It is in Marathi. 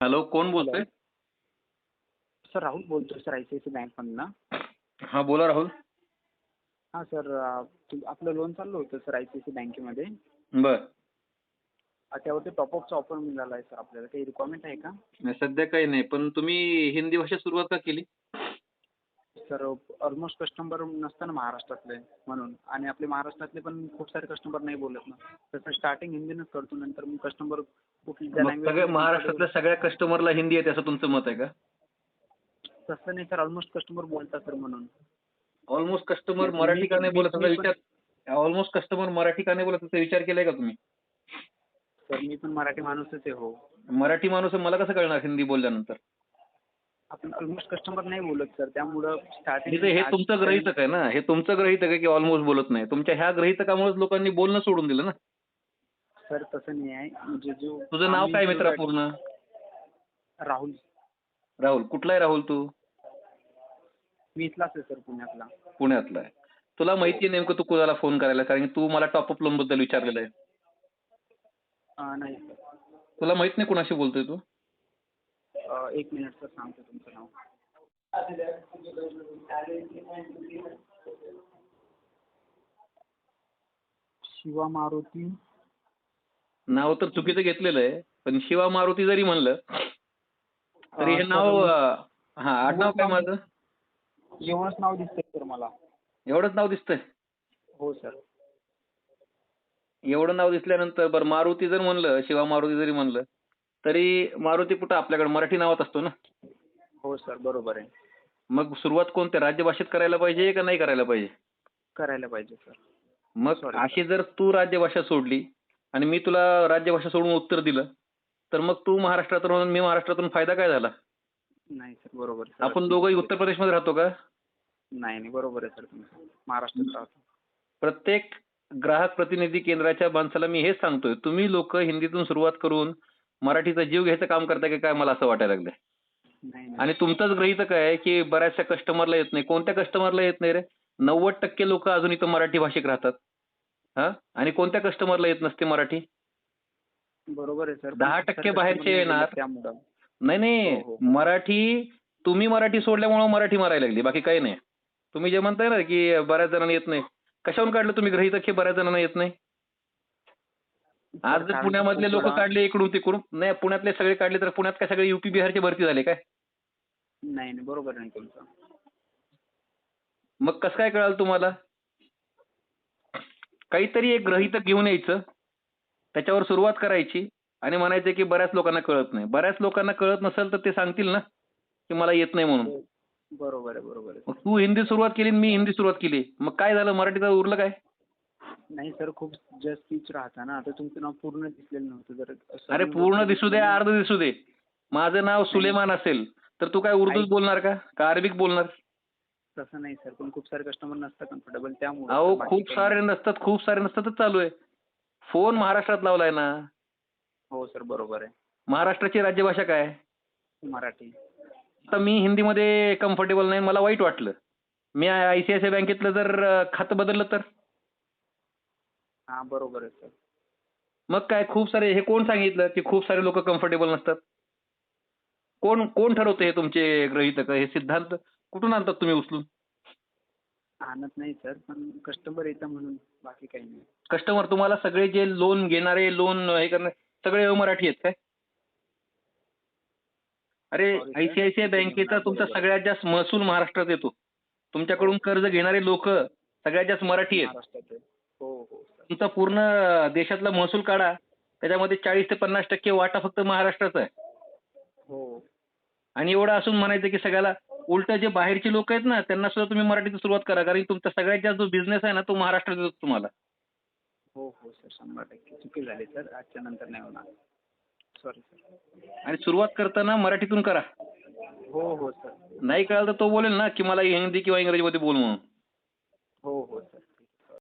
हॅलो कोण बोलतोय? सर राहुल बोलतोय sir I C I C बँकमधनं हां बोला राहुल. हां सर तु- आपलं लोन चाललं होतं sir I C I C बँकेमध्ये बर. अं, त्यावरती टॉपअपचा ऑफर मिळाला आहे सर आपल्याला. काही रिक्वायरमेंट आहे का? नाही, सध्या काही नाही पण तुम्ही हिंदी भाषेत सुरुवात का केली? सर ऑलमोस्ट कस्टमर नसतं ना महाराष्ट्रातले म्हणून. आणि आपले महाराष्ट्रातले पण खूप सारे कस्टमर नाही बोलत ना. तसं स्टार्टिंग हिंदीनंच करतो नंतर मग कस्टमर सगळ्या महाराष्ट्रातल्या सगळ्या कस्टमरला हिंदी येते असं तुमचं मत आहे का? तसं नाही सर ऑलमोस्ट कस्टमर बोलतात सर म्हणून. ऑलमोस्ट कस्टमर मराठी का नाही बोलत असा विचार ऑलमोस्ट कस्टमर मराठी का नाही बोलत असा विचार केलाय का तुम्ही? सर मी पण मराठी माणूसच आहे हो. मराठी माणूस मला कसं कळणार हिंदी बोलल्यानंतर? आपण ऑलमोस्ट कस्टमर नाही बोलत सर त्यामुळं स्टार्टिंग हे हे तुमचं गृहितक आहे ना. हे तुमचं गृहितक आहे की ऑलमोस्ट बोलत नाही. तुमच्या ह्या गृहितकामुळेच लोकांनी बोलणं सोडून दिलं ना. सर तसं नाही आहे. म्हणजे जो तुझं नाव काय मित्रा पूर्ण? राहुल. राहुल. कुठला आहे राहुल तू? मी इथलाच आहे सर पुण्यातला. पुण्यातला आहे. तुला माहिती आहे नेमकं तू कुणाला फोन करायला? कारण की तू मला टॉपअप लोनबद्दल विचारलेलं आहे. नाही सर तुला माहीत नाही कुणाशी बोलतोय तू? एक मिनिट सर सांगतो तुमचं नाव. शिवा मारुती. नाव तर चुकीचं घेतलेलं आहे पण शिवा मारुती जरी म्हणलं तरी हे नाव हा आडनाव काय माझं? एवढंच नाव दिसतंय सर मला. एवढंच नाव दिसतंय? हो सर. एवढं नाव दिसल्यानंतर बरं मारुती जर म्हणलं शिवा मारुती जरी म्हणलं तरी मारुती कुठं आपल्याकडे? मराठी नावात असतो ना? हो सर बरोबर आहे. मग सुरुवात कोणत्या? राज्यभाषेत करायला पाहिजे का नाही करायला पाहिजे? करायला पाहिजे सर. मग Sorry, अशी जर तू राज्यभाषा सोडली आणि मी तुला राज्यभाषा सोडून उत्तर दिलं तर मग तू महाराष्ट्रातून आणि मी महाराष्ट्रातून फायदा काय झाला? नाही सर बरोबर सर आपण दोघंही उत्तर प्रदेशमध्ये राहतो का? नाही नाही बरोबर आहे सर तुमचं महाराष्ट्रात राहतो. प्रत्येक ग्राहक प्रतिनिधी केंद्राच्या माणसाला मी हेच सांगतोय तुम्ही लोक हिंदीतून सुरुवात करून मराठीचा जीव घ्यायचं काम करताय का काय मला असं वाटायला लागलंय? आणि तुमचंच गृहितक आहे की बऱ्याचशा कस्टमरला येत नाही. कोणत्या कस्टमरला येत नाही रे? नव्वद टक्के लोक अजून इथं मराठी भाषिक राहतात. हा? आणि कोणत्या कस्टमरला येत नसते मराठी? बरोबर आहे सर. दहा टक्के बाहेरचे येणार. नाही नाही. हो, हो. मराठी तुम्ही मराठी सोडल्यामुळं मराठी मारायला लागली. बाकी काही नाही. तुम्ही जे म्हणताय ना की बऱ्याच जणांना येत नाही. कशावरून काढलं तुम्ही गृहितक हे बऱ्याच जणांना येत नाही? आज जर पुण्यामधले लोक काढले इकडून तिकडून नाही पुण्यातले सगळे काढले तर पुण्यात काय सगळे युपी बिहारचे भरती झाले काय? नाही नाही बरोबर नाही तुमचं. मग कसं काय कळालं तुम्हाला? काहीतरी एक गृहितक घेऊन यायचं त्याच्यावर सुरुवात करायची आणि म्हणायचं की बऱ्याच लोकांना कळत नाही. बऱ्याच लोकांना कळत नसेल तर ते सांगतील ना की मला येत नाही म्हणून. बरोबर आहे बरोबर आहे. मग तू हिंदी सुरुवात केली आणि मी हिंदी सुरुवात केली. मग काय झालं? मराठीचं उरलं काय? नाही सर खूप जस्ट राहता ना आता तुमचं नाव पूर्ण दिसलेलं नव्हतं जर अरे पूर्ण दिसू दे अर्ध दिसू दे. माझं नाव सुलेमान असेल तर तू काय उर्दूच बोलणार का? का अरबिक बोलणार? तसं नाही सर पण खूप सारे कस्टमर नसतात कम्फर्टेबल त्यामुळे अहो खूप सारे नसतात खूप सारे नसतातच चालू आहे. फोन महाराष्ट्रात लावलाय ना. हो सर बरोबर आहे. महाराष्ट्राची राज्यभाषा काय? मराठी. आता मी हिंदीमध्ये कम्फर्टेबल नाही मला वाईट वाटलं. मी I C I C I बँकेतलं जर खातं बदललं तर? हां बरोबर आहे सर मग काय खूप सारे हे कोण सांगितलं की खूप सारे लोक कम्फर्टेबल नसतात? कोण कोण ठरवतं हे तुमचे गृहितक हे सिद्धांत कुठून आणतात तुम्ही उचलून? आणत नाही सर पण कस्टमर येतं म्हणून बाकी काही नाही. कस्टमर तुम्हाला सगळे जे लोन घेणारे लोन हे करणारे सगळे अमराठी आहेत काय? अरे Sorry sir. आयसीआयसीआय बँकेचा तुमचा सगळ्यात जास्त महसूल महाराष्ट्रात येतो. तुमच्याकडून कर्ज घेणारे लोक सगळ्यात जास्त मराठी आहेत. महाराष्ट्रात आहे. हो हो. तुमचा पूर्ण देशातला महसूल काढा. त्याच्यामध्ये चाळीस ते पन्नास टक्के वाटा फक्त महाराष्ट्राचा आहे. हो. आणि एवढं असून म्हणायचं की सगळ्याला उलट जे बाहेरचे लोक आहेत ना त्यांना सुद्धा तुम्ही मराठीतून सुरुवात करा. कारण तुमचा सगळ्यात जास्त जो बिझनेस आहे ना तो महाराष्ट्रात येतो तुम्हाला. हो हो सर. शंभर टक्के. चुकी झाली सर. आजच्या नंतर नाही होणार. सॉरी सर आणि सुरुवात करताना मराठीतून करा. हो हो सर. नाही कळालं तर तो बोलेल ना की मला हिंदी किंवा इंग्रजीमध्ये बोल म्हणून.